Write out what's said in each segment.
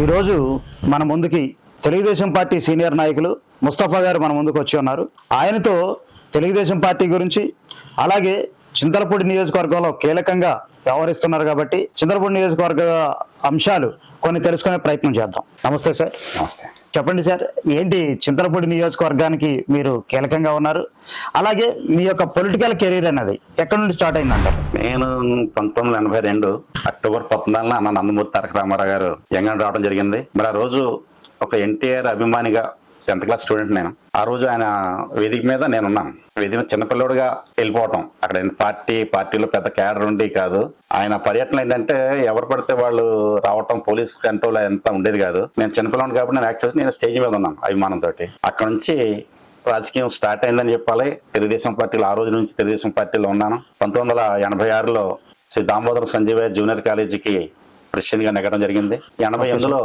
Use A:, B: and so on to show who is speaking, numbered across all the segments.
A: ఈరోజు మన ముందుకి తెలుగుదేశం పార్టీ సీనియర్ నాయకులు ముస్తఫా గారు మన ముందుకు వచ్చి ఉన్నారు. ఆయనతో తెలుగుదేశం పార్టీ గురించి అలాగే చింతలపూడి నియోజకవర్గంలో కీలకంగా వ్యవహరిస్తున్నారు కాబట్టి చింతలపూడి నియోజకవర్గ అంశాలు కొన్ని తెలుసుకునే ప్రయత్నం చేద్దాం. నమస్తే సార్.
B: నమస్తే.
A: చెప్పండి సార్ ఏంటి చింతలపూడి నియోజకవర్గానికి మీరు కీలకంగా ఉన్నారు? అలాగే మీ యొక్క పొలిటికల్ కెరీర్ అన్నది ఎక్కడి నుండి స్టార్ట్ అయిందంటారు?
B: నేను పంతొమ్మిది ఎనభై రెండు అక్టోబర్ పంతొమ్మిది అన్న నందమూరి తారక రామారావు గారు జంగన్ రావడం జరిగింది. మరి ఆ రోజు ఒక ఎన్టీఆర్ అభిమానిగా టెన్త్ క్లాస్ స్టూడెంట్ నేను. ఆ రోజు ఆయన వేదిక మీద నేను ఉన్నాను వేదిక చిన్నపిల్లడిగా వెళ్ళిపోవటం. అక్కడ పార్టీ పార్టీలో పెద్ద క్యాడర్ ఉండి కాదు. ఆయన పర్యటన ఏంటంటే ఎవరు పడితే వాళ్ళు రావటం పోలీస్ కంట్రోల్ ఎంత ఉండేది కాదు. నేను చిన్నపిల్లడు కాబట్టి నేను యాక్చువల్గా నేను స్టేజ్ మీద ఉన్నాను అభిమానంతో అక్కడ నుంచి రాజకీయం స్టార్ట్ అయిందని చెప్పాలి. తెలుగుదేశం పార్టీలో ఆ రోజు నుంచి తెలుగుదేశం పార్టీలో ఉన్నాను. పంతొమ్మిది వందల ఎనభై ఆరులో శ్రీ దామోదర సంజీవ జూనియర్ కాలేజీకి ప్రెసిడెంట్గా నెగ్గడం జరిగింది. ఎనభై ఎనిమిదిలో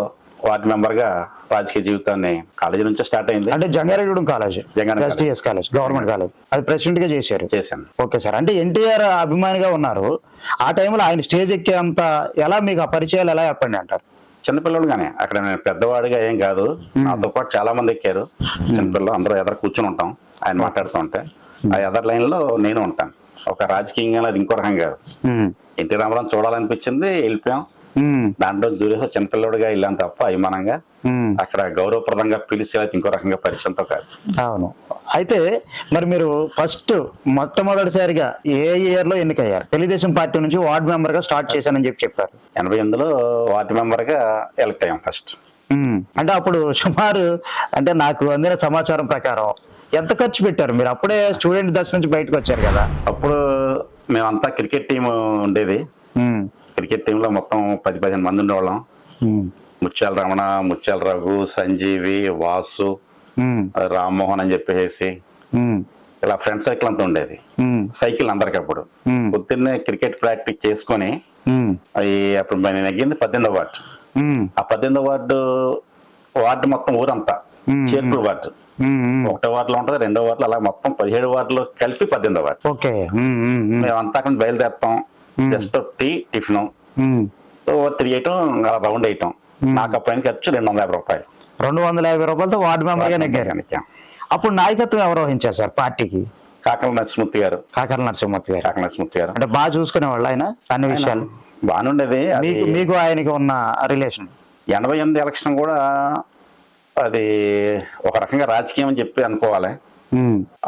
B: వార్డు మెంబర్గా రాజకీయ జీవితాన్ని కాలేజీ నుంచే స్టార్ట్ అయింది.
A: అంటే Jangareddy college. STS college government college. అది ప్రెసిడెంట్గా చేశారు.
B: చేశాను.
A: Okay sir. అంటే ఎన్టీఆర్ అభిమానిగా ఉన్నారు. ఆ టైంలో ఆయన స్టేజ్ ఎక్కేంత ఎలా మీకు ఆ పరిచయాలు ఎలా చెప్పండి అంటారు?
B: చిన్నపిల్లలుగానే. అక్కడ నేను పెద్దవాడిగా ఏం కాదు. నాతో పాటు చాలా మంది ఎక్కారు చిన్నపిల్లలు అందరూ ఎదురు కూర్చుని ఉంటాం. ఆయన మాట్లాడుతూ ఉంటే ఆ ఎదర్ లైన్లో నేను ఉంటాను. ఒక రాజకీయంగా అది ఇంకో రకం కాదు. ఎన్టీ రామారావు చూడాలనిపించింది వెళ్ళిపోయాం. దాంట్లో జూరిహో చిన్నపిల్లడుగా వెళ్ళాం తప్ప అభిమానంగా అక్కడ గౌరవప్రదంగా పిలిచి ఇంకో రకంగా పరిచయంతో కాదు.
A: అవును. అయితే మరి మీరు ఫస్ట్ మొట్టమొదటిసారిగా ఏ ఇయర్లో ఎన్నికయ్యారు? తెలుగుదేశం పార్టీ నుంచి వార్డ్ మెంబర్గా స్టార్ట్ చేశానని చెప్పి చెప్పారు.
B: ఎనభై ఎనిమిదిలో వార్డు మెంబర్గా ఎలక్ట్ అయ్యాం ఫస్ట్
A: అంటే అప్పుడు సుమారు అంటే నాకు అందిన సమాచారం ప్రకారం ఎంత ఖర్చు పెట్టారు? మీరు అప్పుడే స్టూడెంట్ దశ నుంచి బయటకు వచ్చారు కదా.
B: అప్పుడు మేమంతా క్రికెట్ టీం ఉండేది. క్రికెట్ టీంలో మొత్తం పది పదిహేను మంది ఉండేవాళ్ళం. ముత్యాల రమణ ముత్యాల రఘు సంజీవి వాసు రామ్మోహన్ అని చెప్పేసి. ఇలా ఫ్రెండ్ సర్కిల్ అంతా ఉండేది. సైకిల్ అందరికి అప్పుడు. పొద్దున్నే క్రికెట్ ప్రాక్టీస్ చేసుకొని అవి అప్పుడు నేను నెగ్గింది పద్దెనిమిదో వార్డు. ఆ పద్దెనిమిదో వార్డు వార్డు మొత్తం ఊరంతా.
A: మ్మ్.
B: చేర్పుడు వార్డు. ఒకటో వార్డులో ఉంటుంది రెండో వార్డులో అలా మొత్తం పదిహేడు వార్డులు కలిపి పద్దెనిమిదో వార్డు. మేమంతా అక్కడ బయలుదేరుతాం.
A: మ్మ్.
B: Just tea tiffin. తిరిగేయటం అలా రౌండ్ వేయటం నాకు అప్పుడు ఖర్చు రెండు వందల యాభై రూపాయలు.
A: రెండు వందల యాభై రూపాయలతో వార్డు మెంబర్గా నెగ్గారు అప్పుడు నాయకత్వం ఎవరు వహించారు సార్ పార్టీకి?
B: కాకల నరసింహమూర్తి గారు.
A: కాకర నరసింహమూర్తి గారు.
B: కాకల నరసింహమూర్తి గారు.
A: అంటే బాగా చూసుకునేవాళ్ళు ఆయన? అన్ని విషయాలు?
B: బాగానుండేది
A: మీకు ఆయనకి ఉన్న రిలేషన్
B: ఎనభై ఎనిమిది ఎలక్షన్ కూడా అది ఒక రకంగా రాజకీయం అని చెప్పి అనుకోవాలి.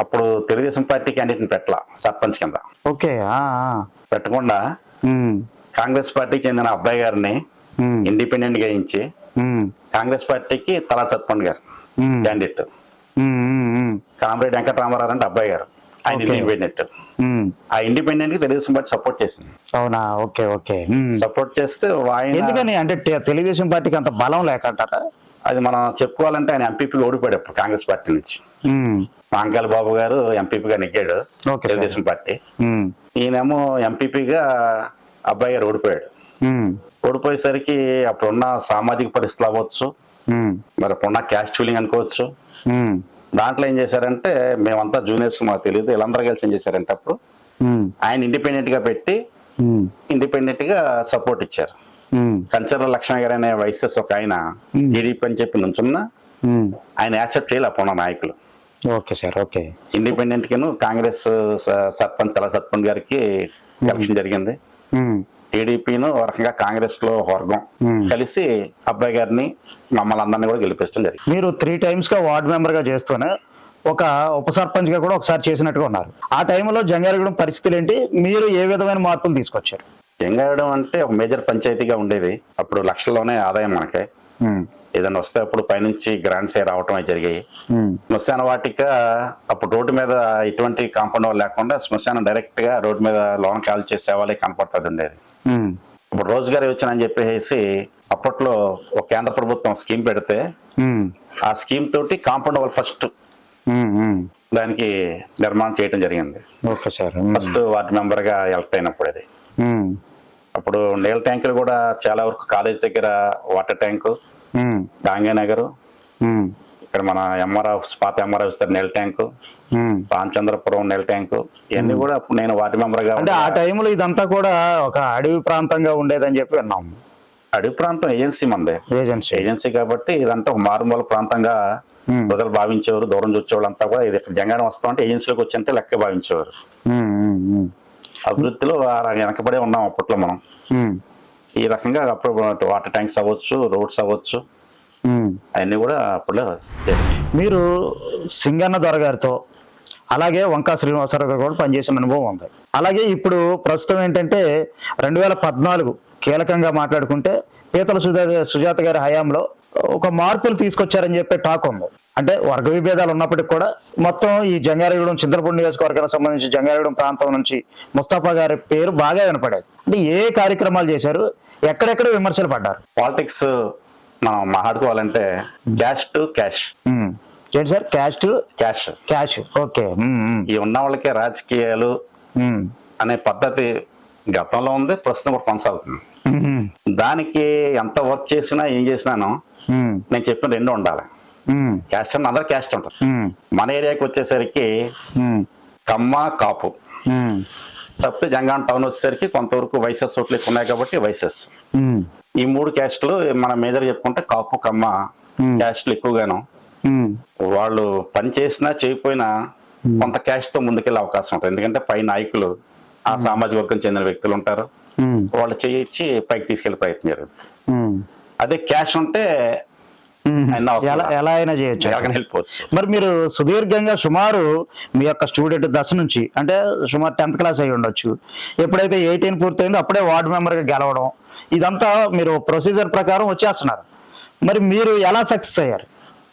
B: అప్పుడు తెలుగుదేశం పార్టీ క్యాండిడేట్ని పెట్టాల సర్పంచ్ కింద.
A: ఓకే.
B: పెట్టకుండా కాంగ్రెస్ పార్టీకి చెందిన అబ్బాయి గారిని ఇండిపెండెంట్గా ఇచ్చి కాంగ్రెస్ పార్టీకి తలా సత్పండ్ గారు క్యాండిడేట్ కామరేడ్ వెంకటరామారావు అంటే అబ్బాయి గారు. ఆయన. ఇండిపెండెంట్. ఆ ఇండిపెండెంట్కి తెలుగుదేశం పార్టీ సపోర్ట్ చేసింది.
A: అవునా? Okay okay.
B: సపోర్ట్ చేస్తే
A: ఎందుకని? అంటే తెలుగుదేశం పార్టీకి అంత బలం లేకంటారా?
B: అది మనం చెప్పుకోవాలంటే ఆయన ఎంపీపీ ఓడిపోయాడు కాంగ్రెస్ పార్టీ నుంచి. మాంకాల బాబు గారు ఎంపీపీగా నెగ్గాడు తెలుగుదేశం పార్టీ. ఈయనేమో ఎంపీపీగా అబ్బాయి గారు ఓడిపోయాడు. ఓడిపోయేసరికి అప్పుడున్న సామాజిక పరిస్థితులు అవ్వచ్చు. మరి అప్పుడున్న క్యాస్ట్ ఫీలింగ్ అనుకోవచ్చు. దాంట్లో ఏం చేశారంటే మేమంతా జూనియర్స్ మాకు తెలియదు వీళ్ళందరూ కలిసి ఏం చేశారంటే అప్పుడు ఆయన ఇండిపెండెంట్గా పెట్టి ఇండిపెండెంట్గా సపోర్ట్ ఇచ్చారు. కంచర్ల లక్ష్మణ్ గారు అనే వైసెస్ ఒక ఆయన టీడీపీ అని చెప్పి నుంచున్న. ఆయన యాక్సెప్ట్ చేయాలి అప్పుడున్న నాయకులు.
A: Okay sir okay.
B: ఇండిపెండెంట్ కిను కాంగ్రెస్ సర్పంచ్ తల సర్పంచ్ గారికి ఎలక్షన్ జరిగింది. టీడీపీను రకంగా కాంగ్రెస్లో వర్గం. కలిసి అబ్బాయి గారిని మమ్మల్ని అందరినీ కూడా గెలిపించడం జరిగింది.
A: మీరు త్రీ టైమ్స్గా వార్డ్ మెంబర్గా చేస్తూనే ఒక ఉప సర్పంచ్గా కూడా ఒకసారి చేసినట్టుగా ఉన్నారు. ఆ టైంలో జంగారెగూడెం పరిస్థితులు ఏంటి? మీరు ఏ విధమైన మార్పులు తీసుకొచ్చారు?
B: ఎంగాయడం అంటే ఒక మేజర్ పంచాయతీగా ఉండేది. అప్పుడు లక్షల్లోనే ఆదాయం మనకి. ఏదైనా వస్తే అప్పుడు పైనుంచి గ్రాంట్స్ ఏ రావటం అవి జరిగాయి శ్మశాన వాటిక అప్పుడు రోడ్డు మీద ఎటువంటి కాంపౌండ్ లేకుండా శ్మశానం డైరెక్ట్గా రోడ్డు మీద లోన్ కాల్ చేసే వాళ్ళే కనపడుతుంది ఉండేది ఇప్పుడు రోజుగారి వచ్చినని చెప్పేసి అప్పట్లో ఒక కేంద్ర ప్రభుత్వం స్కీమ్ పెడితే ఆ స్కీమ్ తోటి కాంపౌండ్ వాల్ ఫస్ట్. దానికి నిర్మాణం చేయడం జరిగింది. ఫస్ట్ వార్డు మెంబర్గా ఎలక్ట్ అయినప్పుడు అది. అప్పుడు నీళ్ళ ట్యాంకులు కూడా చాలా వరకు కాలేజ్ దగ్గర వాటర్ ట్యాంకు గాంధీనగర్ ఇక్కడ మన ఎంఆర్ ఆఫీస్ పాత ఎంఆర్ ఆఫీస్ దగ్గర నీళ్ళ ట్యాంకు. రామచంద్రపురం నీళ్ళ ట్యాంకు. ఇవన్నీ కూడా అప్పుడు నేను వార్డు మెంబర్గా
A: అంటే ఆ టైంలో ఇదంతా కూడా ఒక అడవి ప్రాంతంగా ఉండేదని చెప్పి విన్నాం.
B: అడవి ప్రాంతం ఏజెన్సీ మందే
A: ఏజెన్సీ.
B: ఏజెన్సీ కాబట్టి ఇదంతా ఒక మారుమూల ప్రాంతంగా ప్రజలు భావించేవారు దూరం చూసేవాళ్ళు అంతా కూడా ఇది ఇక్కడ జంగారం వస్తాం అంటే ఏజెన్సీలోకి వచ్చి లెక్క భావించేవారు. అభివృద్ధిలో వెనకబడే ఉన్నాం అప్పట్లో మనం. ఈ రకంగా అప్పుడు వాటర్ ట్యాంక్స్ అవ్వచ్చు రోడ్స్ అవ్వచ్చు. అవన్నీ కూడా జరిగాయి.
A: మీరు సింగన్న దొర గారితో అలాగే వంకా శ్రీనివాసరావు గారు కూడా పనిచేసిన అనుభవం ఉంది అలాగే ఇప్పుడు ప్రస్తుతం ఏంటంటే రెండు వేల పద్నాలుగు కీలకంగా మాట్లాడుకుంటే పీతల సుజాత సుజాత గారి హయాంలో ఒక మార్పులు తీసుకొచ్చారని చెప్పే టాక్ ఉంది. అంటే వర్గ విభేదాలు ఉన్నప్పటికీ కూడా మొత్తం ఈ జంగారెగూడెం చింతలపూడి నియోజకవర్గానికి సంబంధించి జంగారెగూడెం ప్రాంతం నుంచి ముస్తాఫా గారి పేరు బాగా వినపడేది అంటే ఏ కార్యక్రమాలు చేశారు? ఎక్కడెక్కడ విమర్శలు పడ్డారు?
B: పాలిటిక్స్ మనం మాట్లాడుకోవాలంటే క్యాష్ టు క్యాష్.
A: ఏంటి sir? Caste
B: cash.
A: Cash. Okay.
B: ఈ ఉన్న వాళ్ళకే రాజకీయాలు. అనే పద్ధతి గతంలో ఉంది ప్రస్తుతం కూడా కొనసాగుతుంది. దానికి ఎంత వర్క్ చేసినా ఏం చేసినాను నేను చెప్పిన రెండు ఉండాలి. క్యాస్ట్ అన్న అందరు క్యాస్ట్
A: ఉమ్,
B: మన ఏరియాకి వచ్చేసరికి కమ్మ కాపు. తప్పితే జంగాన్ టౌన్ వచ్చేసరికి కొంతవరకు వైసెస్ ఎక్కువ ఉన్నాయి కాబట్టి వైసెస్. ఈ మూడు క్యాస్ట్లు మన మేజర్ చెప్పుకుంటే కాపు కమ్మ. క్యాస్ట్లు ఎక్కువగాను. వాళ్ళు పని చేసినా చేయకపోయినా కొంత క్యాష్తో ముందుకెళ్ళే అవకాశం ఉంటుంది. ఎందుకంటే పై నాయకులు ఆ సామాజిక వర్గం చెందిన వ్యక్తులు ఉంటారు. వాళ్ళు చేయించి పైకి తీసుకెళ్ళే ప్రయత్నం జరుగుతుంది. అదే క్యాష్ ఉంటే
A: ఎలా అయినా చేయొచ్చు.
B: వెళ్ళిపోవచ్చు.
A: మరి మీరు సుదీర్ఘంగా సుమారు మీ యొక్క స్టూడెంట్ దశ నుంచి అంటే సుమారు టెన్త్ క్లాస్ అయి ఉండొచ్చు. ఎప్పుడైతే ఎయిటీన్ పూర్తయిందో అప్పుడే వార్డు మెంబర్గా గెలవడం ఇదంతా మీరు ప్రొసీజర్ ప్రకారం వచ్చేస్తున్నారు. మరి మీరు ఎలా సక్సెస్ అయ్యారు?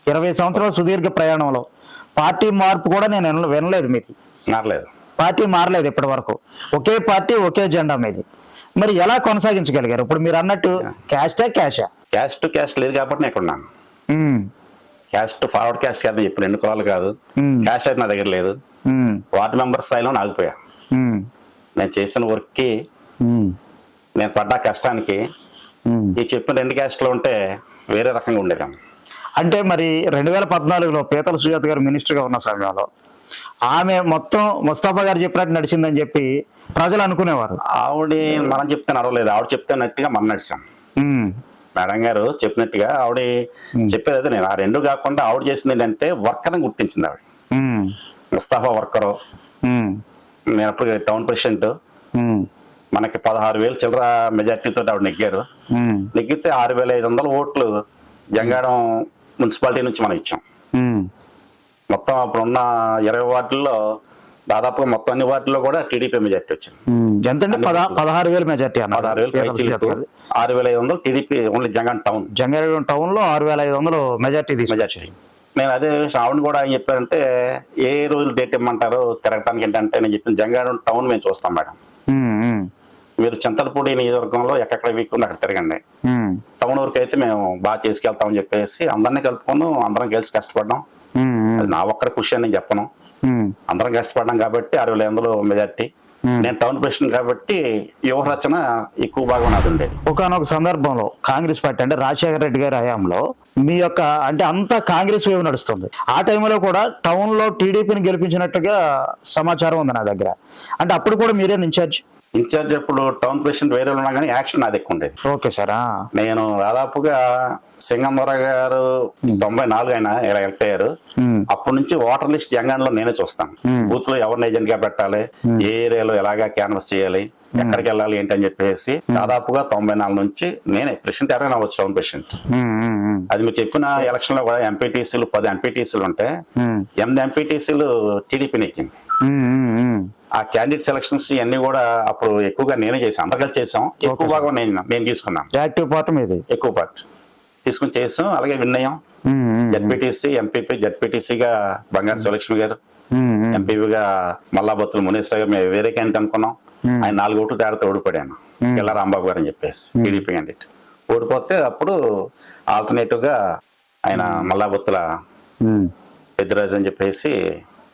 A: ఇరవై సంవత్సరాల సుదీర్ఘ ప్రయాణంలో పార్టీ మార్పు కూడా నేను వినలే- వినలేదు మీకు.
B: మారలేదు
A: పార్టీ మారలేదు ఇప్పటి వరకు. ఒకే పార్టీ ఒకే జెండా మీది. మరి ఎలా కొనసాగించగలిగారు? ఇప్పుడు మీరు అన్నట్టు క్యాస్టా క్యాషా?
B: క్యాష్ టు క్యాష్ లేదు కాబట్టి నేను ఉన్నాను
A: ఉమ్,
B: క్యాస్ట్ ఫార్వర్డ్ క్యాస్ట్ కాదు ఇప్పుడు కులాలు కాదు. క్యాష్ అయితే నా దగ్గర లేదు. వార్డు మెంబర్ స్థాయిలో ఆగిపోయా. నేను చేసిన వర్క్కి
A: ఉమ్,
B: నేను పడ్డ కష్టానికి. ఈ చెప్పిన రెండు క్యాస్ట్లో ఉంటే వేరే రకంగా ఉండేదాన్ని.
A: అంటే మరి రెండు వేల పద్నాలుగులో పీతల సుజాత గారు మినిస్టర్గా ఉన్న సమయంలో ఆమె మొత్తం ముస్తాఫా గారు చెప్పినట్టు నడిచిందని చెప్పి ప్రజలు అనుకునేవారు.
B: ఆవిడ మనం చెప్తే నడవలేదు. ఆవిడ చెప్తే నట్టుగా మనం నడిచాం. మేడం గారు చెప్పినట్టుగా ఆవిడ చెప్పేది అదే నేను. ఆ రెండు కాకుండా ఆవిడ చేసింది ఏంటంటే వర్కర్ని గుర్తించింది ఆవిడ. ముస్తాఫా వర్కరు. నేను అప్పుడు టౌన్ ప్రెసిడెంట్. మనకి పదహారు వేలు చిల్లర మెజార్టీతో ఆవిడ నెగ్గారు. నెగ్గితే ఆరు వేల ఐదు వందల ఓట్లు జంగాడం మున్సిపాలిటీ నుంచి మనం ఇచ్చాం. మొత్తం అప్పుడున్న ఇరవై వార్డుల్లో దాదాపుగా మొత్తం అన్ని వార్డుల్లో కూడా టీడీపీ మెజార్టీ వచ్చింది.
A: ఎంతంటే పద పదహారు వేలు మెజార్టీ
B: పదహారు వేలు. ఆరు వేల ఐదు వందలు టీడీపీ ఓన్లీ జంగాన్ టౌన్.
A: జంగారెడ్డి టౌన్లో ఆరు వేల ఐదు వందలు మెజార్టీ
B: మెజార్టీ నేను అదే శ్రావణ్ కూడా ఏం చెప్పారంటే ఏ రోజు డేట్ ఇమ్మంటారు తిరగటానికి ఏంటంటే నేను చెప్పిన జంగారం టౌన్ మేము చూస్తాం మేడం. మీరు చింతలపూడి నియోజకవర్గంలో ఎక్కడెక్కడ వీక్ ఉంది అక్కడ తిరగండి. టౌన్ వరకు అయితే మేము బాగా చేసుకెళ్తామని చెప్పేసి అందరినీ కలుపుకొని అందరం కలిసి కష్టపడ్డాం. నా ఒక్కడ ఖుషి అని నేను చెప్పను. అందరం కష్టపడ్డాం కాబట్టి అరవై వందలు మెజార్టీ. నేను టౌన్ ప్రెసిడెంట్ కాబట్టి యువ రచన ఎక్కువ భాగం నాది ఉండేది.
A: ఒకనొక సందర్భంలో కాంగ్రెస్ పార్టీ అంటే రాజశేఖర రెడ్డి గారి హయాంలో మీ యొక్క అంటే అంతా కాంగ్రెస్ వేవ్ నడుస్తుంది. ఆ టైంలో కూడా టౌన్లో టీడీపీని గెలిపించినట్టుగా సమాచారం ఉంది నా దగ్గర. అంటే అప్పుడు కూడా మీరే ఇన్ఛార్జ్?
B: ఇన్ఛార్జ్ అప్పుడు టౌన్ ప్రెసిడెంట్ వేరే ఉన్నా కానీ యాక్షన్ నాది ఎక్కువ ఉండేది.
A: Okay sir.
B: నేను దాదాపుగా సింగంబర గారు తొంభై నాలుగు ఆయన ఎలక్ట్ అయ్యారు. అప్పటి నుంచి ఓటర్ లిస్ట్ జంగాన్లో నేనే చూస్తాను. బూత్లో ఎవరిని ఏజెంట్గా పెట్టాలి ఏ ఏరియాలో ఎలాగా క్యాన్వస్ చేయాలి ఎక్కడికి వెళ్ళాలి ఏంటి అని చెప్పేసి దాదాపుగా తొంభై నాలుగు నుంచి నేనే ప్రెసిడెంట్ ఎవరైనా వచ్చు టౌన్ ప్రెసిడెంట్. అది మీరు చెప్పిన ఎలక్షన్లో కూడా ఎంపీటీసీలు పది ఎంపీటీసీలు ఉంటే ఎనిమిది ఎంపీటీసీలు టీడీపీ నెక్కింది
A: ఉమ్, ఉమ్, ఉమ్.
B: ఆ క్యాండిడేట్ సెలక్షన్స్ ఇవన్నీ కూడా అప్పుడు ఎక్కువగా నేనే చేసాం అందరు కలిసి చేసాం ఎక్కువ భాగం నేను నేను తీసుకున్నాను.
A: యాక్టివ్ పార్ట్ మీది?
B: ఎక్కువ పార్ట్. తీసుకుని చేసాం. అలాగే విన్ అయ్యాం.
A: ఉమ్, ఉమ్,
B: జడ్పీటీసీ ఎంపీపీ జడ్పీటీసీగా బంగారు శివలక్ష్మి గారు ఎంపీగా మల్లాబత్తులు మునీశ్వర గారు మేము వేరే క్యాండిడేట్ అనుకున్నాం. ఆయన నాలుగు ఓట్లు తేడాతో ఓడిపోయాను. కిల్లా రాంబాబు గారు అని చెప్పేసి టీడీపీ క్యాండిడేట్ ఓడిపోతే అప్పుడు ఆల్టర్నేటివ్గా ఆయన మల్లాబత్తుల. పెద్దరాజు అని చెప్పేసి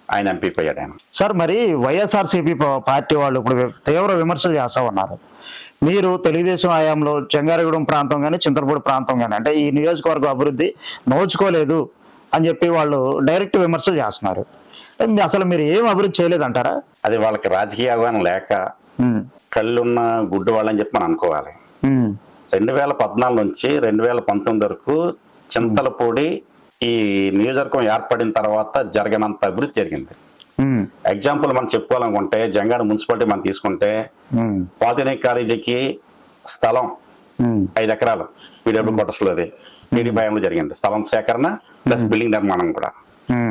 B: ఆయన ఎంపీ అయ్యాడు ఆయన.
A: సార్ మరి వైఎస్ఆర్సీపీ పార్టీ వాళ్ళు ఇప్పుడు తీవ్ర విమర్శలు చేస్తా ఉన్నారు మీరు తెలుగుదేశం హయాంలో చెంగారెగూడెం ప్రాంతం కానీ చింతలపూడి ప్రాంతం కానీ అంటే ఈ నియోజకవర్గం అభివృద్ధి నోచుకోలేదు అని చెప్పి వాళ్ళు డైరెక్ట్ విమర్శలు చేస్తున్నారు. అసలు మీరు ఏం అభివృద్ధి చేయలేదంటారా?
B: అది వాళ్ళకి రాజకీయ అవగాహన లేక కళ్ళున్న గుడ్డు వాళ్ళని చెప్పి మనం అనుకోవాలి. రెండు వేల పద్నాలుగు నుంచి రెండు వేల పంతొమ్మిది వరకు చింతలపూడి ఈ నియోజకవర్గం ఏర్పడిన తర్వాత జరగనంత అభివృద్ధి జరిగింది. ఎగ్జాంపుల్ మనం చెప్పుకోవాలనుకుంటే జంగాడ మున్సిపాలిటీ మనం తీసుకుంటే పాలిటెక్నిక్ కాలేజీకి స్థలం ఐదు ఎకరాలు పీడబ్ల్యూ క్వార్టర్స్లోది టీడీపీలో జరిగింది. స్థలం సేకరణ ప్లస్ బిల్డింగ్ నిర్మాణం కూడా.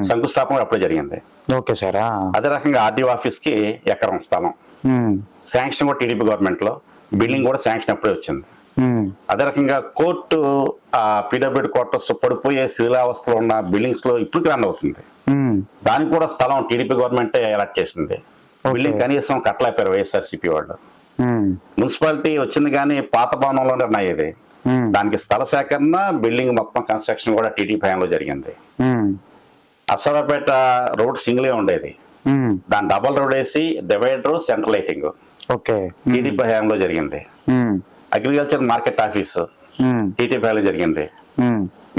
B: శంకుస్థాపన అప్పుడే జరిగింది.
A: ఓకే సార్
B: అదే రకంగా ఆర్డీఓ ఆఫీస్కి ఎకరం స్థలం. శాంక్షన్ కూడా టీడీపీ గవర్నమెంట్లో బిల్డింగ్ కూడా శాంక్షన్ అప్పుడే వచ్చింది. అదే రకంగా కోర్టు ఆ పీడబ్ల్యూడి క్వార్టర్స్ పడిపోయే శిథిలావస్థలో ఉన్న బిల్డింగ్స్లో ఇప్పుడు రన్ అవుతుంది. దానికి కూడా స్థలం టీడీపీ గవర్నమెంట్ అలాట్ చేసింది. బిల్డింగ్ కనీసం కట్టలేపారు వైఎస్ఆర్సీపీ వాళ్ళు. మున్సిపాలిటీ వచ్చింది కానీ పాత భవనంలోనే ఉన్నాయి ఇది దానికి స్థల సేకరణ బిల్డింగ్ మొత్తం కన్స్ట్రక్షన్ కూడా టీడీపీ హయాంలో జరిగింది.
A: ఉమ్,
B: అసరాపేట రోడ్ సింగిల్ ఉండేది. దాని డబల్ రోడ్ వేసి divider central lighting.
A: Okay.
B: TDP హయాంలో జరిగింది. Agriculture market office. టీడీపీ హయాంలో జరిగింది.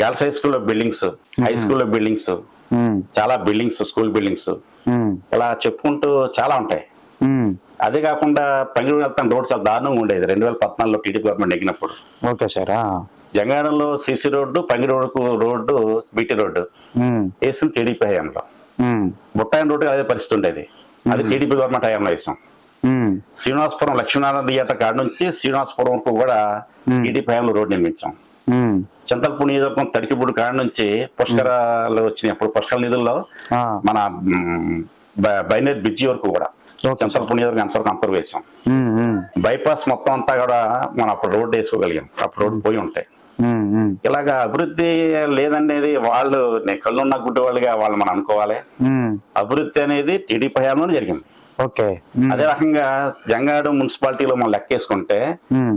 B: గర్ల్స్ హై స్కూల్లో బిల్డింగ్స్ హై స్కూల్లో బిల్డింగ్స్ చాలా బిల్డింగ్స్ స్కూల్ బిల్డింగ్స్. ఇలా చెప్పుకుంటూ చాలా ఉంటాయి. అదే కాకుండా పంగిడి వెళ్తాను రోడ్ చాలా దారుణంగా ఉండేది. రెండు వేల పద్నాలుగులో టీడీపీ గవర్నమెంట్ ఎగినప్పుడు
A: ఓకే సార్
B: జంగాడంలో సిసి రోడ్డు పంగిడి రోడ్డుకు రోడ్డు బీటీ రోడ్డు. వేసింది టీడీపీ హయాంలో. బుట్టాయిన రోడ్డు అదే పరిస్థితి ఉండేది. అది టీడీపీ గవర్నమెంట్ హయాంలో వేసాం. శ్రీనివాసపురం లక్ష్మీనారాయణ థియేటర్ కాడ నుంచి శ్రీనివాసపురంకు కూడా టీడీపీ హయాంలో రోడ్డు నిర్మించాం.
A: ఉమ్,
B: చింతలపూడి నియోజకవర్గం తడికిపూడి కాడ నుంచి పుష్కరాలు వచ్చినాయి. అప్పుడు పుష్కర నిధుల్లో మన బైనేర్ బ్రిడ్జి వరకు కూడా
A: ఓకే.
B: చింతలపూడి నియోజకవర్గం అంతవరకు అంతవరకు వేసాం. బైపాస్ మొత్తం అంతా కూడా మనం అప్పుడు రోడ్డు వేసుకోగలిగాం. అప్పుడు రోడ్డు పోయి ఉంటాయి ఇలాగా అభివృద్ధి లేదనేది వాళ్ళు నేను కళ్ళున్న గుడ్డి వాళ్ళుగా వాళ్ళు మనం అనుకోవాలి. అభివృద్ధి అనేది టీడీపీ హయాంలోనే జరిగింది.
A: ఓకే.
B: అదే రకంగా జంగాడు మున్సిపాలిటీలో మనం లెక్కేసుకుంటే.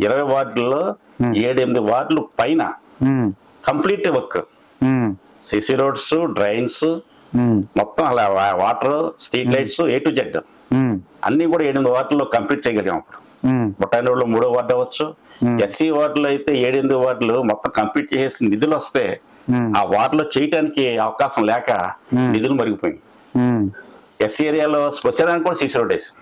B: ఇరవై వార్డుల్లో ఏడెనిమిది వార్డులు పైన complete work. CC roads drains మొత్తం అలా water street lights A to Z. అన్ని కూడా ఎనిమిది వార్డుల్లో కంప్లీట్ చేయగలిగాం అప్పుడు. బొట్టాయి రోడ్లో మూడో వార్డు అవ్వచ్చు. ఎస్సీ వార్డులో అయితే ఏడెనిమిది వార్డులు మొత్తం కంప్లీట్ చేసి నిధులు వస్తే ఆ వార్డులో చేయటానికి అవకాశం లేక నిధులు మరిగిపోయింది ఎస్సీ ఏరియాలో స్పెషల్ కూడా సీసీ రోడ్ వేసాం.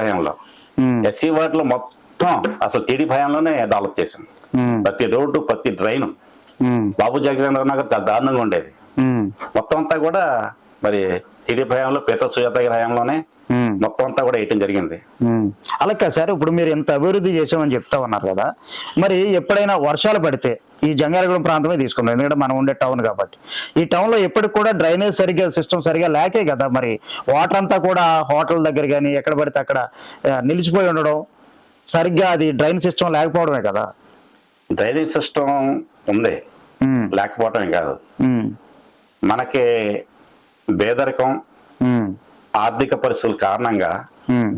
B: భయంలో.
A: ఉమ్,
B: ఎస్సీ వార్డులో మొత్తం అసలు టీడీ భయంలోనే డెవలప్ చేసాం
A: ఉమ్,
B: ప్రతి రోడ్డు ప్రతి డ్రైన్. బాబు జగజేంద్ర నగర్ దారుణంగా ఉండేది. మొత్తం అంతా కూడా మరి టీడీ భయంలో పీతల సుజాత గారి హయాంలోనే. మొత్తం అంతా కూడా వేయటం జరిగింది.
A: అలా కాదు సార్ ఇప్పుడు మీరు ఎంత అభివృద్ధి చేసామని చెప్తా ఉన్నారు కదా. మరి ఎప్పుడైనా వర్షాలు పడితే ఈ జంగారగూడెం ప్రాంతమే తీసుకుందాం ఎందుకంటే మనం ఉండే టౌన్ కాబట్టి. ఈ టౌన్లో ఎప్పటికి కూడా డ్రైనేజ్ సరిగ్గా సిస్టమ్ సరిగా లేకే కదా మరి. వాటర్ అంతా కూడా హోటల్ దగ్గర కానీ ఎక్కడ పడితే అక్కడ నిలిచిపోయి ఉండడం సరిగ్గా అది డ్రైన్ సిస్టమ్ లేకపోవడమే కదా.
B: డ్రైనేజ్ సిస్టమ్ ఉంది.
A: ఉమ్,
B: లేకపోవటం కాదు. మనకి పేదరికం
A: ఉమ్,
B: ఆర్థిక పరిస్థితుల కారణంగా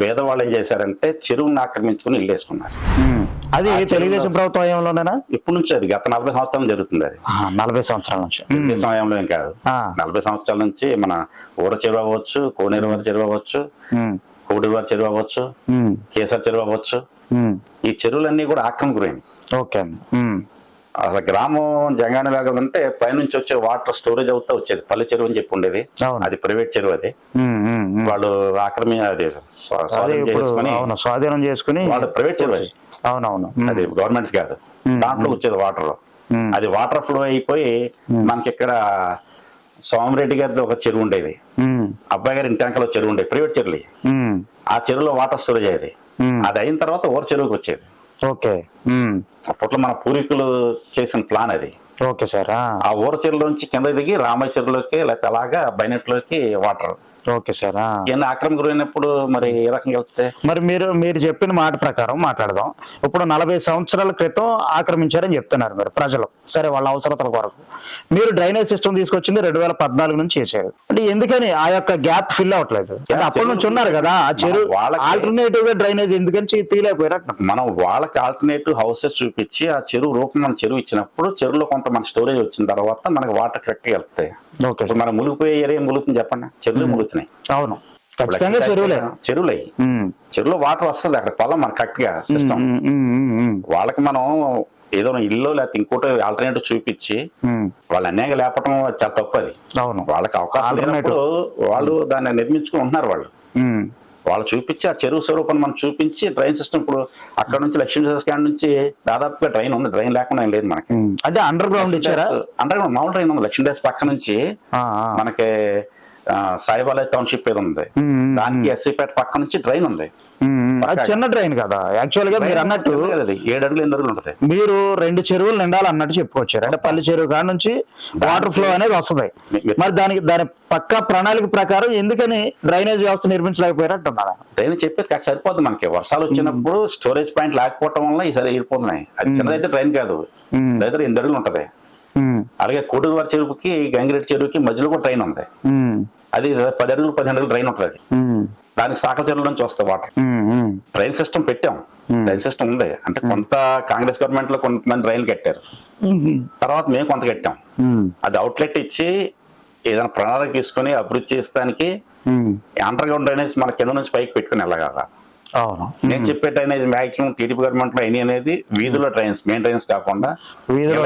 B: పేదవాళ్ళు ఏం చేశారంటే చెరువుని ఆక్రమించుకుని ఇల్లు వేసుకున్నారు.
A: ఉమ్. అది తెలుగుదేశం ప్రభుత్వం హయాంలోనేనా
B: ఇప్పటి నుంచి అది గత నలభై సంవత్సరాలు జరుగుతుంది అది.
A: నలభై సంవత్సరాల నుంచి.
B: సమయంలో ఏం కాదు. నలభై సంవత్సరాల నుంచి మన ఊర చెరువు అవ్వచ్చు కోనేరు వారి చెరువు అవ్వచ్చు
A: ఉమ్,
B: కోడివారి చెరువు అవ్వచ్చు కేసర్ చెరువు అవ్వచ్చు. ఈ చెరువులన్నీ కూడా ఆక్రమణ గురైనవి
A: ఓకే
B: అసలు గ్రామం జంగాన లాగా ఉంటే పైనుంచి వచ్చే వాటర్ స్టోరేజ్ అవుతా వచ్చేది. పల్లె చెరువు అని చెప్పి ఉండేది.
A: అవును.
B: అది ప్రైవేట్ చెరువు అది. వాళ్ళు ఆక్రమి అది స్వాధీనం చేసుకుని
A: అవును స్వాధీనం చేసుకుని
B: వాళ్ళ ప్రైవేట్ చెరువు అది.
A: అవునవును.
B: అది గవర్నమెంట్ కాదు. దాంట్లో వచ్చేది వాటర్ అది వాటర్ ఫ్లో అయిపోయి మనకి ఇక్కడ సోమరెడ్డి గారిది ఒక చెరువు ఉండేది. అబ్బాయి గారి ఇంటి వెనకాల ఒక చెరువు ఉండేది. ప్రైవేట్ చెరువులు. ఆ చెరువులో వాటర్ స్టోరేజ్ అయ్యేది. అది అయిన తర్వాత ఊర చెరువుకి వచ్చేది.
A: ఓకే.
B: అప్పట్లో మన పూర్వీకులు చేసిన ప్లాన్ అది.
A: ఓకే సార్ ఆ,
B: ఆ ఊర చెరువులోంచి కింద దిగి రామయ్య చెరువులోకి లేకపోతే అలాగా బైనెట్లోకి వాటర్.
A: ఓకే సార్ ఆ.
B: ఇవన్నీ ఆక్రమణ గురైనప్పుడు మరి ఏ రకంగా వెళ్తే?
A: మరి మీరు మీరు చెప్పిన మాట ప్రకారం మాట్లాడదాం. ఇప్పుడు నలభై సంవత్సరాల క్రితం ఆక్రమించారని చెప్తున్నారు మీరు ప్రజలు. సరే వాళ్ళ అవసరతల కొరకు. మీరు డ్రైనేజ్ సిస్టమ్ తీసుకొచ్చింది రెండు వేల పద్నాలుగు నుంచి చేశారు. అంటే ఎందుకని ఆ యొక్క గ్యాప్ ఫిల్ అవ్వట్లేదు? అప్పటి నుంచి ఉన్నారు కదా ఆ చెరువు
B: వాళ్ళకి-
A: ఆల్టర్నేటివ్గా డ్రైనేజ్ ఎందుకని తీయలేకపోయారు.
B: మనం వాళ్ళకి ఆల్టర్నేటివ్ హౌసెస్ చూపించి ఆ చెరువు రూపం మన చెరువు ఇచ్చినప్పుడు చెరువులో కొంత మన స్టోరేజ్ వచ్చిన తర్వాత మనకి వాటర్ కరెక్ట్గా వెళ్తాయి మనం మునిగిపోయే ఏరియా ములుగుతుంది చెప్పండి. చెరువులు ములుగుతున్నాయి
A: అవును. ఖచ్చితంగా చెరువులే.
B: చెరువులు. వాటర్ వస్తుంది అక్కడ పొలం మనకి కరెక్ట్గా సిస్టమ్ వాళ్ళకి మనం ఏదో ఇల్లు లేకపోతే ఇంకోటి ఆల్టర్నేటివ్ చూపించి వాళ్ళ అన్యాయంగా లేపటం చాలా తప్పు అది.
A: అవును.
B: వాళ్ళకి అవకాశం. లేనప్పుడు వాళ్ళు దాన్ని నిర్మించుకుని ఉంటున్నారు వాళ్ళు. వాళ్ళు చూపించి ఆ చెరువు స్వరూపం మనం చూపించి డ్రైన్ సిస్టమ్ ఇప్పుడు అక్కడ నుంచి లక్ష్మీ స్కాన్ నుంచి దాదాపుగా డ్రైన్ ఉంది. డ్రైన్ లేకుండా ఏం లేదు మనకి.
A: అంటే అండర్ గ్రౌండ్ ఇచ్చారా?
B: అంటే మామూలు డ్రైన్ ఉంది లక్ష్మీ డాస్ పక్క నుంచి. మనకి సాయిబాలయ టౌన్షిప్ ఏదో ఉంది. దానికి ఎస్సీపేట పక్క నుంచి డ్రైన్ ఉంది.
A: చిన్న ట్రైన్ కదా. యాక్చువల్గా మీరు అన్నట్టు
B: ఏడు అడుగులు ఎనిమిది అడుగులు ఉంటుంది.
A: మీరు రెండు చెరువులు నిండాలి అన్నట్టు చెప్పుకొచ్చారు అంటే పల్లి చెరువు కాడ నుంచి వాటర్ ఫ్లో అనేది వస్తుంది. మరి దానికి దాని పక్క ప్రణాళిక ప్రకారం ఎందుకని డ్రైనేజ్ వ్యవస్థ నిర్మించలేకపోయారు అంటున్నారా
B: డ్రైన్ చెప్పేది సరిపోతుంది మనకి. వర్షాలు వచ్చినప్పుడు స్టోరేజ్ పాయింట్ లేకపోవడం వల్ల ఈసారి వెళ్ళిపోతున్నాయి అది చిన్నదైతే డ్రైన్ కాదు. దగ్గర ఎనిమిది అడుగులు ఉంటది. అలాగే కోటూరువారి చెరువుకి గంగిరెడ్డి చెరువుకి మధ్యలో కూడా ట్రైన్ ఉంది. అది పది అడుగులు పదిహేను అడుగులు ట్రైన్ ఉంటుంది దానికి సాకల చెరువుల నుంచి వస్తాయి వాటర్. డ్రైన్ సిస్టమ్ పెట్టాం. డ్రైన్ సిస్టమ్ ఉంది. అంటే కొంత కాంగ్రెస్ గవర్నమెంట్లో కొంతమంది డ్రైన్లు కట్టారు. తర్వాత మేము కొంత కట్టాం. అది అవుట్లెట్ ఇచ్చి ఏదైనా ప్రణాళిక తీసుకొని అభివృద్ధి చేస్తానికి. అండర్ గ్రౌండ్ డ్రైనేజ్ మన కింద నుంచి పైకి పెట్టుకుని వెళ్ళగాల
A: అవును.
B: నేను చెప్పే డ్రైనేజ్ మాక్సిమం టీడీపీ గవర్నమెంట్లో అయినాయి అనేది వీధిలో డ్రైన్స్ మెయిన్ డ్రైన్స్ కాకుండా
A: వీధిలో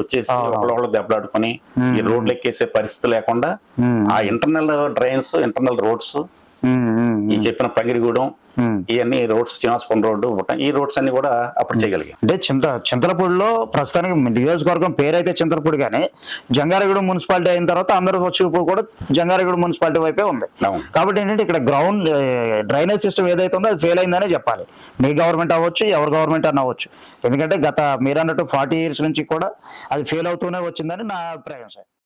B: వచ్చేసి. ఒకళ్ళు దెబ్బలాడుకొని ఈ రోడ్లు ఎక్కేసే పరిస్థితి లేకుండా ఆ ఇంటర్నల్ డ్రైన్స్ ఇంటర్నల్ రోడ్స్ ఈ చెప్పిన పంగిరిగూడెం. ఇవన్నీ రోడ్స్ శ్రీనివాసపురం రోడ్డు. ఈ రోడ్స్ అన్ని కూడా అప్పుడు చేయగలిగాం.
A: అంటే చింత చింతలపూడిలో ప్రస్తుతానికి నియోజకవర్గం పేరైతే చింతలపూడి కానీ జంగారెగూడెం మున్సిపాలిటీ అయిన తర్వాత అందరూ వచ్చి కూడా జంగారెగూడెం మున్సిపాలిటీ వైపే ఉంది. కాబట్టి ఏంటంటే ఇక్కడ గ్రౌండ్ డ్రైనేజ్ సిస్టమ్ ఏదైతే ఉందో అది ఫెయిల్ అయిందనే చెప్పాలి. మీ గవర్నమెంట్ అవ్వచ్చు ఎవరి గవర్నమెంట్ అన్న అవ్వచ్చు ఎందుకంటే గత మీరు అన్నట్టు ఫార్టీ ఇయర్స్ నుంచి కూడా అది ఫెయిల్ అవుతూనే వచ్చిందని నా అభిప్రాయం సార్.